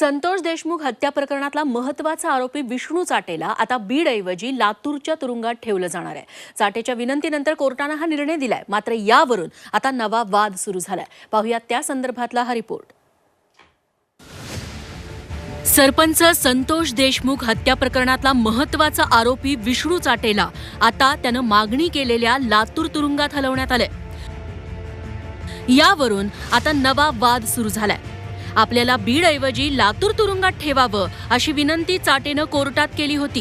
संतोष देशमुख हत्या प्रकरणातला महत्त्वाचा आरोपी विष्णू चाटेला आता बीडऐवजी लातूरच्या तुरुंगात ठेवलं जाणार आहे. चाटेच्या विनंतीनंतर कोर्टानं हा निर्णय दिलाय. मात्र यावरून आता नवा वाद सुरू झालाय. पाहूया त्या संदर्भातला हा रिपोर्ट. सरपंच संतोष देशमुख हत्या प्रकरणातला महत्त्वाचा आरोपी विष्णू चाटेला आता त्यानं मागणी केलेल्या लातूर तुरुंगात हलवण्यात आलंय. यावरून आता नवा वाद सुरू झालाय. आपल्याला बीडऐवजी लातूर तुरुंगात ठेवावं अशी विनंती चाटेनं कोर्टात केली होती.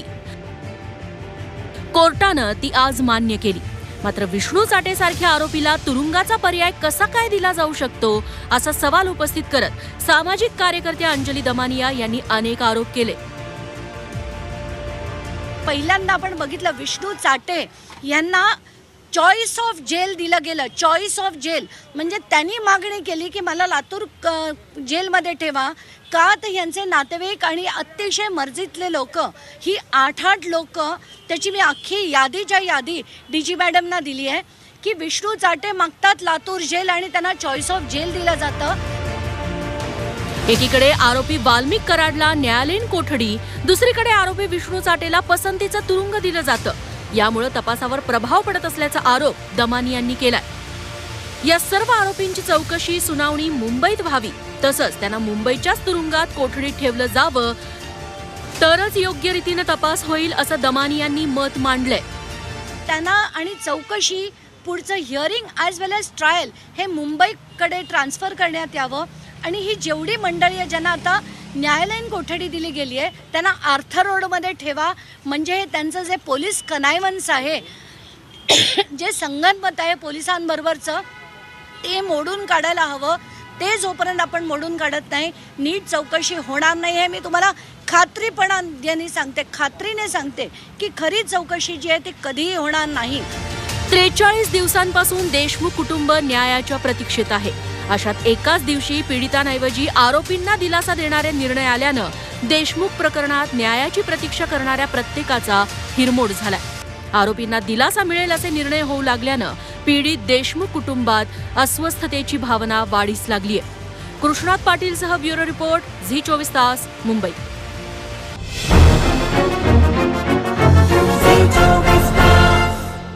कोर्टानं ती आज मान्य केली. मात्र विष्णू चाटेसारख्या आरोपीला तुरुंगाचा पर्याय कसा काय दिला जाऊ शकतो असा सवाल उपस्थित करत सामाजिक कार्यकर्त्या अंजली दमानिया यांनी अनेक आरोप केले. पहिल्यांदा आपण बघितलं विष्णू चाटे यांना चॉईस ऑफ जेल दिलं गेलं. चॉईस ऑफ जेल म्हणजे त्यांनी मागणी केली की मला लातूर क- जेलमध्ये ठेवा. का तर यांचे नातेवाईक आणि अतिशय मर्जीतले लोक ही आठ आठ लोक त्याची मी अख्खी यादीच्या यादी डी जी मॅडमना दिली आहे की विष्णू चाटे मागतात लातूर जेल आणि त्यांना चॉईस ऑफ जेल दिलं जातं. एकीकडे आरोपी वाल्मिक कराडला न्यायालयीन कोठडी दुसरीकडे आरोपी विष्णू चाटेला पसंतीचं तुरुंग दिलं जातं. यामुळे तपासावर प्रभाव पडत असल्याचा आरोप दमानी यांनी केलाय. या सर्व आरोपींची चौकशी सुनावणी मुंबईत व्हावी तसंच त्यांना मुंबईच्याच तुरुंगात कोठडीत ठेवलं जावं तरच योग्य रीतीनं तपास होईल असं दमानी यांनी मत मांडलंय. त्यांना आणि चौकशी पुढचं hearing as well as trial हे मुंबईकडे ट्रान्स्फर करण्यात यावं आणि ही जेवढी मंडळी आहे ज्यांना आता न्यायालयीन कोठडी दिली गेली आहे त्यांना आर्थर रोडमध्ये ठेवा. म्हणजे हे त्यांचं जे पोलीस कनायवन्स आहे जे संगनमत आहे पोलिसांबरोबरचं ते मोडून काढायला हवं. ते जोपर्यंत आपण मोडून काढत नाही नीट चौकशी होणार नाही हे मी तुम्हाला खात्रीपणा यांनी सांगते खात्रीने सांगते की खरी चौकशी जी आहे ती कधीही होणार नाही. त्रेचाळीस दिवसांपासून देशमुख कुटुंब न्यायाच्या प्रतीक्षेत आहे. अशात एकाच दिवशी पीडितांऐवजी आरोपींना दिलासा देणारे निर्णय आल्यानं देशमुख प्रकरणात न्यायाची प्रतीक्षा करणाऱ्या प्रत्येकाचा हिरमोड झाला आरोपींना दिलासा मिळेल असे निर्णय होऊ लागल्यानं पीडित देशमुख कुटुंबात अस्वस्थतेची भावना वाढीस लागली आहे कृष्णात पाटीलसह ब्युरो रिपोर्ट झी चोवीस तास मुंबई.